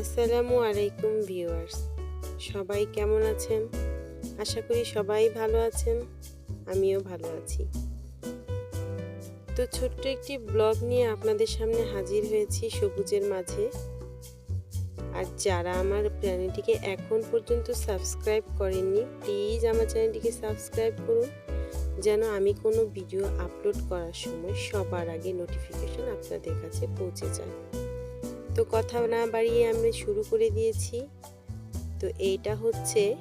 আসসালামু আলাইকুম ভিউয়ার্স। সবাই কেমন আছেন? আশা করি সবাই ভালো আছেন, আমিও ভালো আছি। তো ছোট্ট একটি ব্লগ নিয়ে আপনাদের সামনে হাজির হয়েছি সবুজের মাঝে। আর যারা আমার চ্যানেলটিকে এখন পর্যন্ত সাবস্ক্রাইব করেননি, প্লিজ আমার চ্যানেলটিকে সাবস্ক্রাইব করুন, যেন আমি কোনো ভিডিও আপলোড করার সময় সবার আগে নোটিফিকেশন আপনাদের কাছে পৌঁছে যায়। তো কথা না বাড়িয়ে আমি শুরু করে দিয়েছি। তো এইটা হচ্ছে,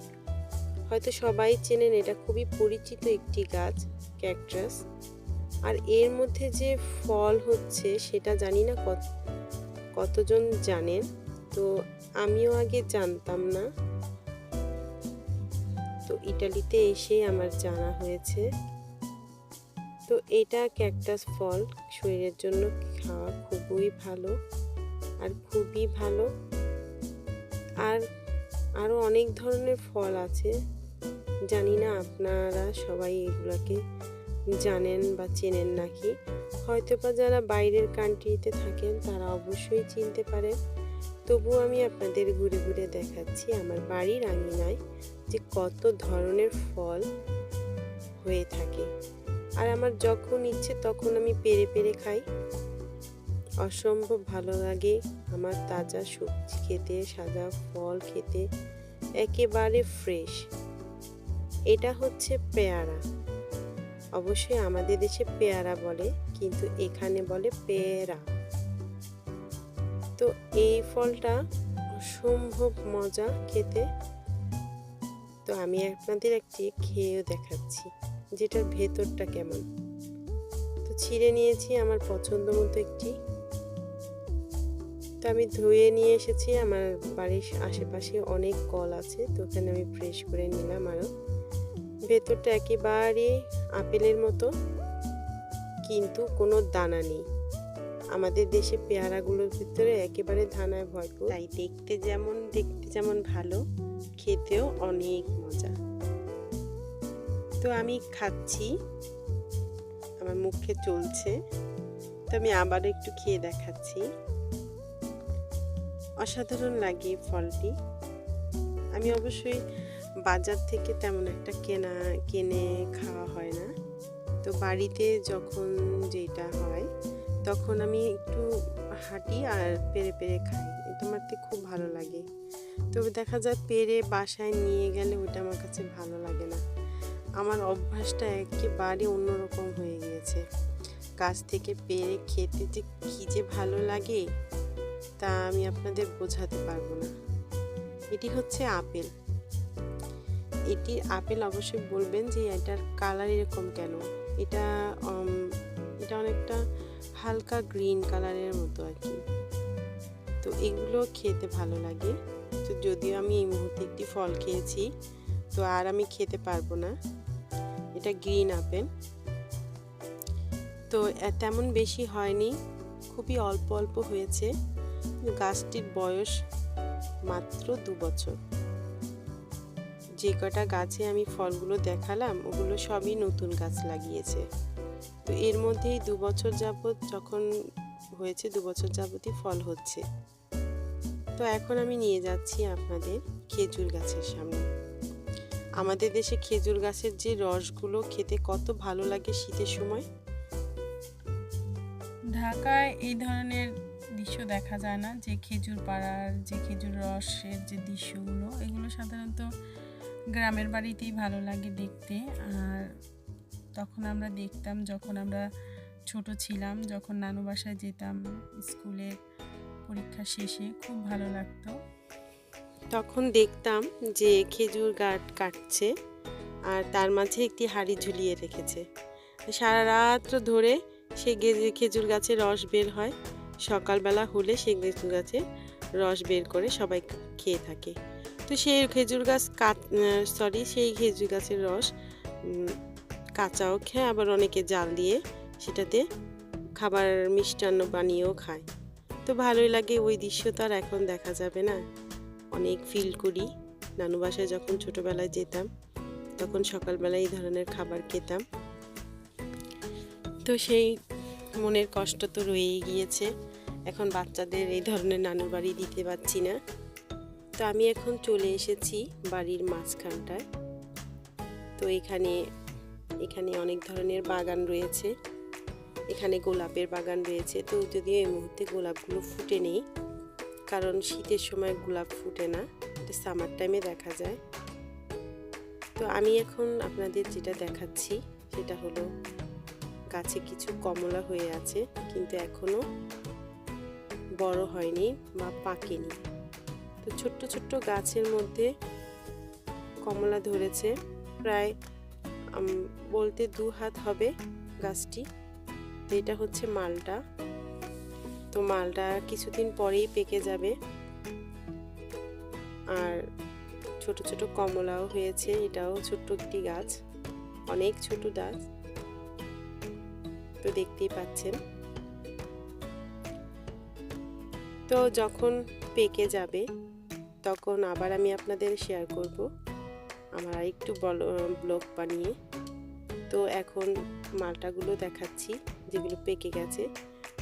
হয়তো সবাই চেনেন, এটা খুবই পরিচিত একটি গাছ, ক্যাকটাস। আর এর মধ্যে যে ফল হচ্ছে, সেটা জানি না কত, কতজন জানেন? তো আমিও আগে জানতাম না। তো ইটালিতে এসে আমার জানা হয়েছে। তো এটা ক্যাকটাস ফল, শরীরের জন্য খাওয়া খুবই ভালো। আর খুবই ভালো। আর আরও অনেক ধরনের ফল আছে। জানি না আপনারা সবাই এগুলোকে জানেন বা চেনেন নাকি। হয়তো বা যারা বাইরের কান্ট্রিতে থাকেন, তারা অবশ্যই চিনতে পারেন। তবু আমি আপনাদের ঘুরে ঘুরে দেখাচ্ছি, আমার বাড়ির আঙিনায় যে কত ধরনের ফল হয়ে থাকে। আর আমার যখন ইচ্ছে, তখন আমি পেরে পেরে খাই। অসম্ভব ভালো লাগে আমার তাজা সবজি খেতে সাজা ফল খেতে, একেবারে ফ্রেশ এটা হচ্ছে পেয়ারা। অবশ্যই আমাদের দেশে পেয়ারা বলে, কিন্তু এখানে বলে পেয়ারা। তো এই ফলটা অসম্ভব মজা খেতে। তো আমি আপনাদের একটি খেয়েও দেখাচ্ছি, যেটার ভেতরটা কেমন। তো ছিঁড়ে নিয়েছি আমার পছন্দ মতো একটি আমি ধুয়ে নিয়ে এসেছি। আমার বাড়ির আশেপাশে অনেক কল আছে, তো ওখানে আমি ফ্রেশ করে নিলাম আরও ভেতরটা একেবারে আপেলের মতো, কিন্তু কোনো দানা নেই। আমাদের দেশে পেয়ারাগুলোর ভিতরে একেবারে ধানায় ভরপুর। তাই দেখতে যেমন দেখতে যেমন ভালো, খেতেও অনেক মজা। তো আমি খাচ্ছি। আমার মুখে চলছে। তো আমি আবার একটু খেয়ে দেখাচ্ছি। অসাধারণ লাগে ফলটি। আমি অবশ্যই বাজার থেকে তেমন একটা কেনা, কিনে খাওয়া হয় না। তো বাড়িতে যখন যেটা হয়, তখন আমি একটু হাঁটি আর পেরে পেরে খাই। এটা আমার খুব ভালো লাগে। তবে দেখা যায় পেরে বাসায় নিয়ে গেলে ওটা আমার কাছে ভালো লাগে না। আমার অভ্যাসটা একেবারে অন্যরকম হয়ে গিয়েছে। গাছ থেকে পেরে খেতে যে কী যে ভালো লাগে তা আমি আপনাদের বোঝাতে পারব না। এটি হচ্ছে আপেল। এটি আপেল অবশ্যই বলবেন যে এটার কালার এরকম কেন? এটা এটা অনেকটা হালকা গ্রিন কালারের মতো আর কি। তো এগুলো খেতে ভালো লাগে। তো যদিও আমি এই মুহূর্তে একটি ফল খেয়েছি, তো আর আমি খেতে পারব না। এটা গ্রিন আপেল। তো তেমন বেশি হয়নি, খুবই অল্প অল্প হয়েছে। গাছটির বয়স মাত্র দু বছর। যে কটা গাছে আমি ফলগুলো দেখালাম, ওগুলো সবই নতুন গাছ লাগিয়েছে। তো এর মধ্যেই দু বছর যাবৎ যখন হয়েছে, দু বছর যাবতই ফল হচ্ছে। তো এখন আমি নিয়ে যাচ্ছি আপনাদের খেজুর গাছের সামনে। আমাদের দেশে খেজুর গাছের যে রসগুলো খেতে কত ভালো লাগে শীতের সময়? ঢাকায় এই ধরনের দৃশ্য দেখা যায় না। যে খেজুর পাড়ার, যে খেজুর রসের যে দৃশ্যগুলো, এগুলো সাধারণত গ্রামের বাড়িতেই ভালো লাগে দেখতে। আর তখন আমরা দেখতাম, যখন আমরা ছোট ছিলাম, যখন নানু বাসায় যেতাম স্কুলের পরীক্ষা শেষে, খুব ভালো লাগতো। তখন দেখতাম যে খেজুর গাছ কাটছে আর তার মাঝে একটি হাড়ি ঝুলিয়ে রেখেছে। সারা রাত্র ধরে সে খেজুর গাছে রস বের হয়। সকালবেলা হলে সেই খেজুর গাছে রস বের করে সবাই খেয়ে থাকে। তো সেই খেজুর গাছ কাট সরি সেই খেজুর গাছের রস কাঁচাও খায়, আবার অনেকে জাল দিয়ে সেটাতে খাবার মিষ্টান্ন বানিয়েও খায়। তো ভালোই লাগে ওই দৃশ্য তো আর এখন দেখা যাবে না। অনেক ফিল করি। নানু বাসায় যখন ছোটোবেলায় যেতাম, তখন সকালবেলায় এই ধরনের খাবার খেতাম। তো সেই মনের কষ্ট তো রয়েই গিয়েছে। এখন বাচ্চাদের এই ধরনের নানুর বাড়ি দিতে পারছি না। তো আমি এখন চলে এসেছি বাড়ির মাঝখানটায়। তো এখানে এখানে অনেক ধরনের বাগান রয়েছে। এখানে গোলাপের বাগান রয়েছে। তো যদিও এই মুহূর্তে গোলাপগুলো ফুটে নেই, কারণ শীতের সময় গোলাপ ফুটে না। এটা সামার টাইমে দেখা যায়। তো আমি এখন আপনাদের যেটা দেখাচ্ছি, সেটা হলো গাছে কিছু কমলা হয়ে আছে, কিন্তু এখনও বড় হয়নি বা পাকেনি। তো ছোট্ট ছোট্ট গাছের মধ্যে কমলা ধরেছে, প্রায় বলতে দু হাত হবে গাছটি। এটা হচ্ছে মালটা। তো মালটা কিছুদিন পরেই পেকে যাবে। আর ছোট ছোট কমলাও হয়েছে, এটাও ছোট্ট একটি গাছ, অনেক ছোট গাছ। তো দেখতেই পাচ্ছেন। তো যখন পেকে যাবে, তখন আবার আমি আপনাদের শেয়ার করব। আমার আরেকটু ব্লগ বানিয়ে। তো এখন মালটাগুলো দেখাচ্ছি, যেগুলো পেকে গেছে।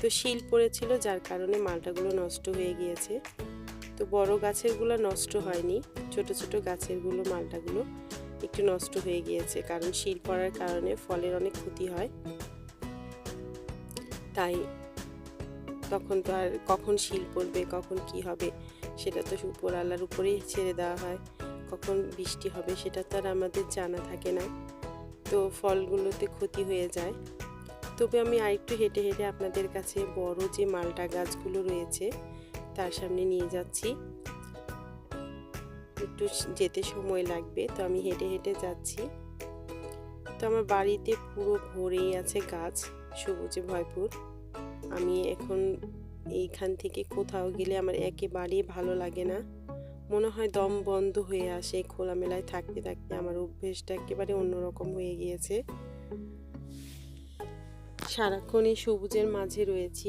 তো শিল পড়েছিল, যার কারণে মালটাগুলো নষ্ট হয়ে গিয়েছে। তো বড় গাছেরগুলো নষ্ট হয়নি, ছোট ছোট গাছেরগুলো, মালটাগুলো একটু নষ্ট হয়ে গিয়েছে। কারণ শিল পড়ার কারণে ফলের অনেক ক্ষতি হয়। তখন তো আর কখন শিল পড়বে, কখন কি হবে, সেটা তো উপর আল্লাহর উপরেই ছেড়ে দেওয়া হয়। কখন বৃষ্টি হবে সেটা তো আর আমাদের জানা থাকে না। তো ফলগুলোতে ক্ষতি হয়ে যায়। তবে আমি আরেকটু হেঁটে হেঁটে আপনাদের কাছে বড় যে মালটা গাছগুলো রয়েছে, তার সামনে নিয়ে যাচ্ছি। একটু যেতে সময় লাগবে, তো আমি হেঁটে হেঁটে যাচ্ছি। তো আমার বাড়িতে পুরো ভরেই আছে গাছ, সবুজে ভরপুর। আমি এখন এইখান থেকে কোথাও গেলে আমার একেবারেই ভালো লাগে না। মনে হয় দম বন্ধ হয়ে আসে, খোলামেলায় থাকতে থাকতে আমার অভ্যেসটা একেবারে অন্যরকম হয়ে গিয়েছে। সারাক্ষণই সবুজের মাঝে রয়েছি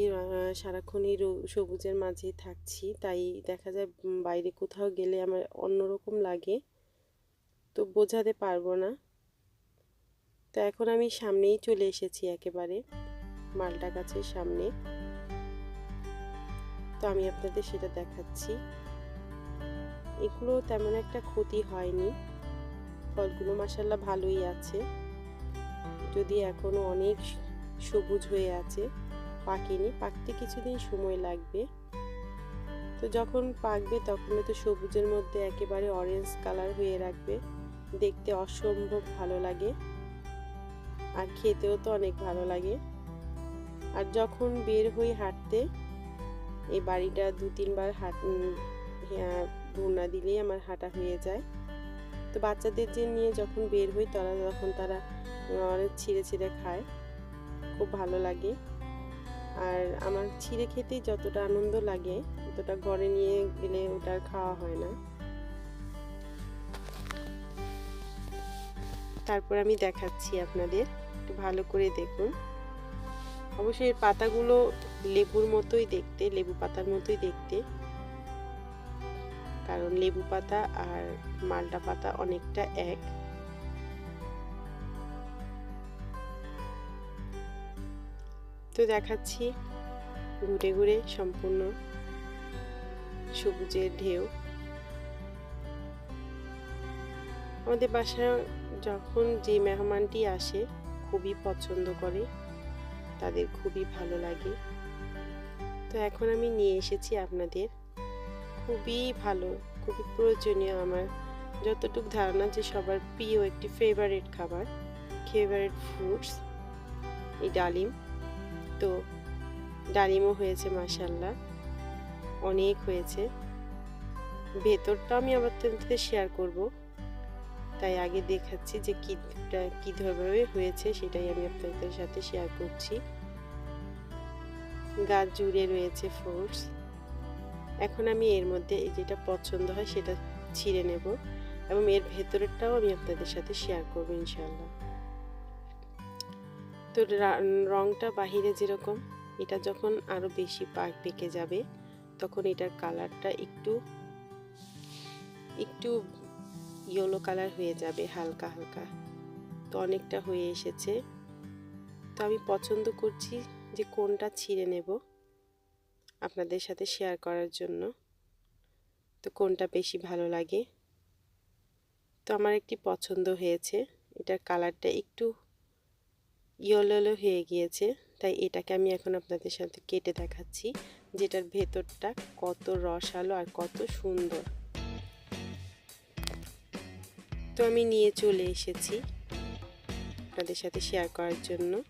সারাক্ষণই সবুজের মাঝে থাকছি, তাই দেখা যায় বাইরে কোথাও গেলে আমার অন্যরকম লাগে, তো বোঝাতে পারব না। তো এখন আমি সামনেই চলে এসেছি একেবারে। মালটা গাছের সামনে। তো আমি আপনাদের সেটা দেখাচ্ছি। এগুলো তেমন একটা ক্ষতি হয়নি। ফলগুলো মাসাল্লাহ ভালোই আছে। যদি এখনও অনেক সবুজ হয়ে আছে, পাকেনি। পাকতে কিছুদিন সময় লাগবে। তো যখন পাকবে তখন তো সবুজের মধ্যে একেবারে অরেঞ্জ কালার হয়ে রাখবে। দেখতে অসম্ভব ভালো লাগে। আর খেতেও তো অনেক ভালো লাগে। আর যখন বের হই হাঁটতে, এই বাড়িটা দু তিনবার হাঁট না দিলেই আমার হাঁটা হয়ে যায়। তো বাচ্চাদের যে নিয়ে যখন বের হই তারা যখন তারা অনেক ছিঁড়ে ছিঁড়ে খায়। খুব ভালো লাগে। আর আমার ছিঁড়ে খেতেই যতটা আনন্দ লাগে ততটা ঘরে নিয়ে গেলে ওটা খাওয়া হয় না। তারপর আমি দেখাচ্ছি আপনাদের। একটু ভালো করে দেখুন। অবশ্যই এর পাতাগুলো লেবুর মতোই দেখতে, লেবু পাতার মতোই দেখতে। কারণ লেবু পাতা আর মালটা পাতা অনেকটা এক। তো দেখাচ্ছি ঘুরে ঘুরে সম্পূর্ণ সবুজের ঢেউ। আমাদের বাসায় যখন যে মেহমানটি আসে, খুবই পছন্দ করে। তাদের খুবই ভালো লাগে। তো এখন আমি নিয়ে এসেছি আপনাদের। খুবই ভালো, খুবই প্রয়োজনীয় আমার। যতটুকু ধারণা যে সবার প্রিয় একটি ফেভারেট খাবার ফেভারেট ফ্রুটস এই ডালিম। তো ডালিমও হয়েছে মাসাল্লাহ অনেক হয়েছে। ভেতরটা আমি আবার তোমাদের শেয়ার করব। তাই আগে দেখাচ্ছি যে কীটা কী ধরভাবে হয়েছে সেটাই আমি আপনাদের সাথে শেয়ার করছি। গাছ জুড়ে রয়েছে ফ্রুটস এখন আমি এর মধ্যে যেটা পছন্দ হয় সেটা ছিঁড়ে নেব এবং এর ভেতরেরটাও আমি আপনাদের সাথে শেয়ার করব ইনশাল্লাহ তো রংটা বাহিরে যেরকম, এটা যখন আরও বেশি পাক পেকে যাবে, তখন এটার কালারটা একটু একটু ইয়েলো কালার হয়ে যাবে, হালকা হালকা। তো অনেকটা হয়ে এসেছে। তো আমি পছন্দ করছি যে কোনটা ছিঁড়ে নেব আপনাদের সাথে শেয়ার করার জন্য। তো কোনটা বেশি ভালো লাগে? তো আমার একটি পছন্দ হয়েছে। এটার কালারটা একটু ইয়েলো হয়ে গিয়েছে, তাই এটাকে আমি এখন আপনাদের সাথে কেটে দেখাচ্ছি, যেটার ভেতরটা কত রসালো আর কত সুন্দর। তো আমি নিয়ে চলে এসেছি আপনাদের সাথে শেয়ার করার জন্য।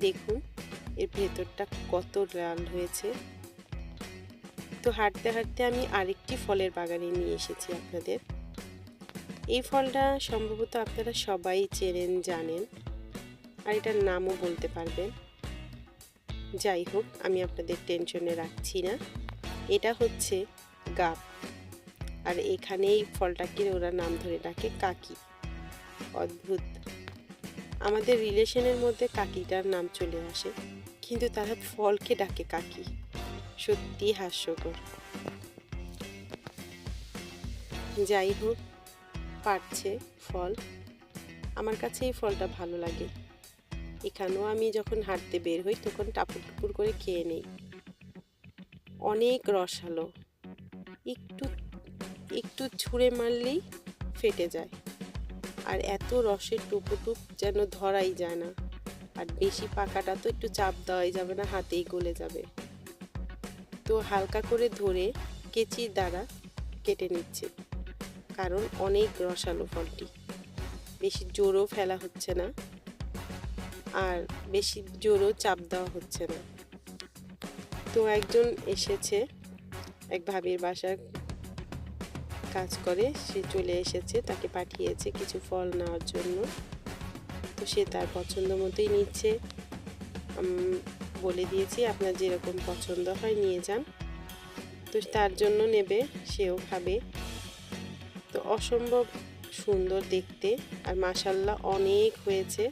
দেখুন, এর ভেতরটা কত লাল হয়েছে। তো হাঁটতে হাঁটতে আমি আরেকটি ফলের বাগানে নিয়ে এসেছি আপনাদের। এই ফলটা সম্ভবত আপনারা সবাই চেনেন, জানেন। আর এটার নামও বলতে পারবেন। যাই হোক, আমি আপনাদের টেনশনে রাখছি না। এটা হচ্ছে গাপ। আর এখানেই ফলটাকে ওরা নাম ধরে ডাকে কাকি। অদ্ভুত। আমাদের রিলেশনের মধ্যে কাকিটার নাম চলে আসে, কিন্তু তারা ফলকে ডাকে কাকি। সত্যি হাস্যকর। যাই হোক, পারছে ফল। আমার কাছে এই ফলটা ভালো লাগে। এখানেও আমি যখন হাঁটতে বের হই, তখন টাপুর টুপুর করে খেয়ে নেই। অনেক রসালো। একটু একটু ছুঁড়ে মারলেই ফেটে যায়। আর এত রসের টুপুটুপ যেন ধরাই যায় না। আর বেশি পাকাটা তো একটু চাপ দেওয়াই যাবে না, হাতেই গলে যাবে। তো হালকা করে ধরে কেচির দ্বারা কেটে নিচ্ছে। কারণ অনেক রসালো ফলটি। বেশি জোরও ফেলা হচ্ছে না। আর বেশি জোরও চাপ দেওয়া হচ্ছে না। তো একজন এসেছে এক ভাবির বাসায় কাজ করে, সে চলে এসেছে, তাকে পাঠিয়েছে কিছু ফল নেওয়ার জন্য। তো সে তার পছন্দ মতোই নিচ্ছে। বলে দিয়েছি, আপনার যেরকম পছন্দ হয়, নিয়ে যান। তো তার জন্য নেবে, সেও খাবে। তো অসম্ভব সুন্দর দেখতে আর মাসাল্লাহ অনেক হয়েছে।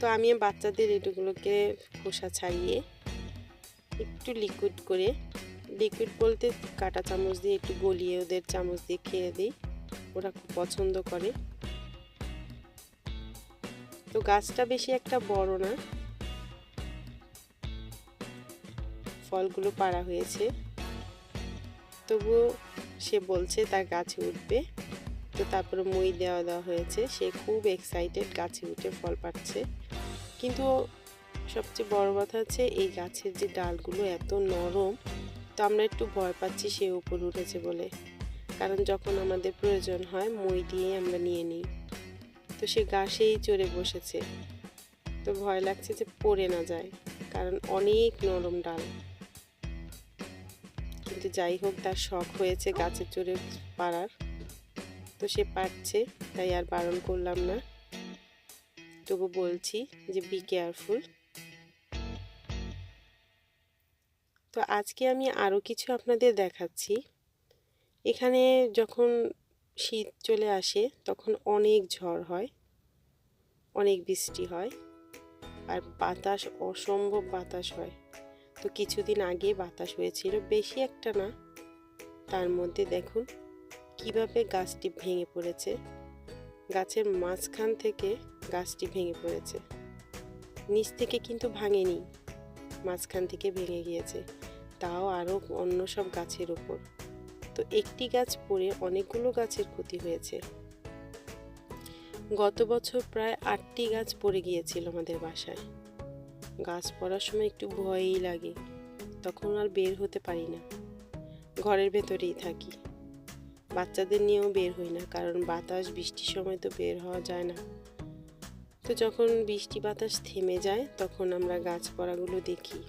তো আমি বাচ্চাদের এটুগুলোকে খোসা ছাড়িয়ে একটু লিকুইড করে লিকুইড বলতে কাটা চামচ দিয়ে একটু গলিয়ে ওদের চামচ দিয়ে খেয়ে দিই। ওরা খুব পছন্দ করে। তো গাছটা বেশি একটা বড় না। ফলগুলো পাড়া হয়েছে। তবুও সে বলছে তার গাছে উঠবে। তো তারপরে মই দেওয়া দেওয়া হয়েছে। সে খুব এক্সাইটেড গাছে উঠে ফল পাচ্ছে কিন্তু সবচেয়ে বড় কথা হচ্ছে এই গাছের যে ডালগুলো এত নরম আমরা একটু ভয় পাচ্ছি সে উপর উঠেছে বলে। কারণ যখন আমাদের প্রয়োজন হয়, মই দিয়ে আমরা নিয়ে নিই। তো সে গাছেই চড়ে বসেছে। তো ভয় লাগছে যে পড়ে না যায়, কারণ অনেক নরম ডাল। কিন্তু যাই হোক, তার শখ হয়েছে গাছে চড়ে পাড়ার। তো সে পারছে, তাই আর বারণ করলাম না। তবু বলছি যে বি কেয়ারফুল তো আজকে আমি আরও কিছু আপনাদের দেখাচ্ছি। এখানে যখন শীত চলে আসে, তখন অনেক ঝড় হয়, অনেক বৃষ্টি হয়, আর বাতাস, অসম্ভব বাতাস হয়। তো কিছুদিন আগে বাতাস হয়েছিল বেশি একটা না। তার মধ্যে দেখুন কীভাবে গাছটি ভেঙে পড়েছে। গাছের মাঝখান থেকে গাছটি ভেঙে পড়েছে। নিচ থেকে কিন্তু ভাঙেনি, মাঝখান থেকে ভেঙে গিয়েছে। তাও আরও অন্য সব গাছের ওপর তো একটি গাছ পড়ে অনেকগুলো গাছের ক্ষতি হয়েছে। গত বছর প্রায় আটটি গাছ পড়ে গিয়েছিল আমাদের বাসায়। গাছ পড়ার সময় একটু ভয়ই লাগে, তখন আর বের হতে পারি না। ঘরের ভেতরেই থাকি। বাচ্চাদের নিয়েও বের হই না, কারণ বাতাস, বৃষ্টির সময় তো বের হওয়া যায় না। তো যখন বৃষ্টি বাতাস থেমে যায়, তখন আমরা গাছপালাগুলো দেখি।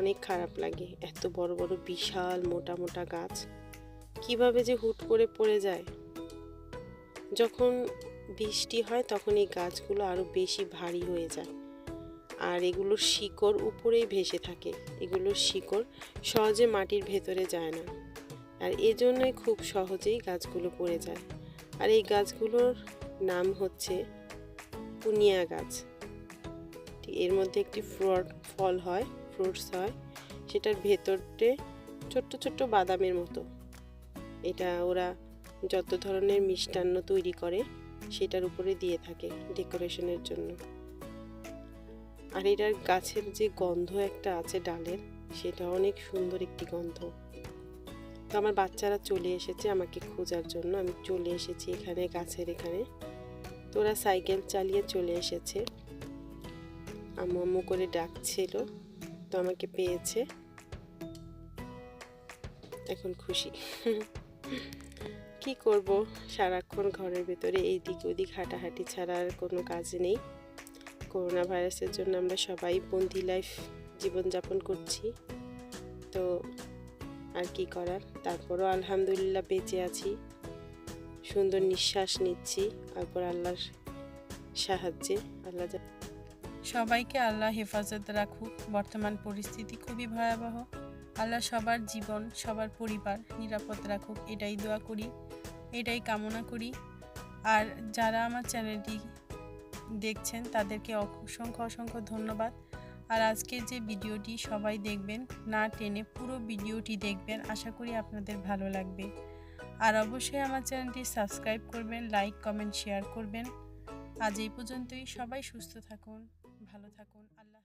অনেক খারাপ লাগে। এত বড় বড় বিশাল মোটা মোটা গাছ। কীভাবে যে হুট করে পড়ে যায়। যখন বৃষ্টি হয় তখন এই গাছগুলো আরও বেশি ভারী হয়ে যায়। আর এগুলোর শিকড় উপরেই ভেসে থাকে। এগুলোর শিকড় সহজে মাটির ভেতরে যায় না। আর এজন্যই খুব সহজেই গাছগুলো পড়ে যায়। আর এই গাছগুলোর নাম হচ্ছে পুনিয়া গাছ। এর মধ্যে একটি ফল হয়। ফ্রুটস হয়, সেটার ভেতরতে ছোট্ট ছোট্ট বাদামের মতো। এটা ওরা যত ধরনের মিষ্টান্ন তৈরি করে, সেটার উপরে দিয়ে থাকে ডেকোরেশনের জন্য। আর এটার গাছের যে গন্ধ একটা আছে ডালের, সেটা অনেক সুন্দর একটি গন্ধ। তো আমার বাচ্চারা চলে এসেছে আমাকে খোঁজার জন্য, আমি চলে এসেছি এখানে, গাছের এখানে। তো ওরা সাইকেল চালিয়ে চলে এসেছে। আম্মু আম্মু করে ডাকছিল। তো আমাকে পেয়েছে। এখন খুশি। কি করব? সারাক্ষণ ঘরের ভেতরে এই দিক ওদিক হাঁটাহাঁটি ছাড়া আর কোনো কাজ নেই। করোনা ভাইরাসের জন্য আমরা সবাই বন্দি লাইফ জীবনযাপন করছি। তো আর কি করার? তারপরও আলহামদুলিল্লাহ বেঁচে আছি। সুন্দর নিঃশ্বাস নিচ্ছি। তারপর আল্লাহর সাহায্যে আল্লাহ সবাইকে আল্লাহ হেফাজত রাখুক। বর্তমান পরিস্থিতি খুবই ভয়াবহ। আল্লাহ সবার জীবন, সবার পরিবার নিরাপদ রাখুক, এটাই দোয়া করি, এটাই কামনা করি। আর যারা আমার চ্যানেলটি দেখছেন, তাদেরকে অসংখ্য অসংখ্য ধন্যবাদ। আর আজকের যে ভিডিওটি সবাই দেখবেন, না টেনে পুরো ভিডিওটি দেখবেন, আশা করি আপনাদের ভালো লাগবে। আর অবশ্যই আমার চ্যানেলটি সাবস্ক্রাইব করবেন, লাইক, কমেন্ট, শেয়ার করবেন। আজ এই পর্যন্তই, সবাই সুস্থ থাকুন। ভালো থাকুন আল্লাহ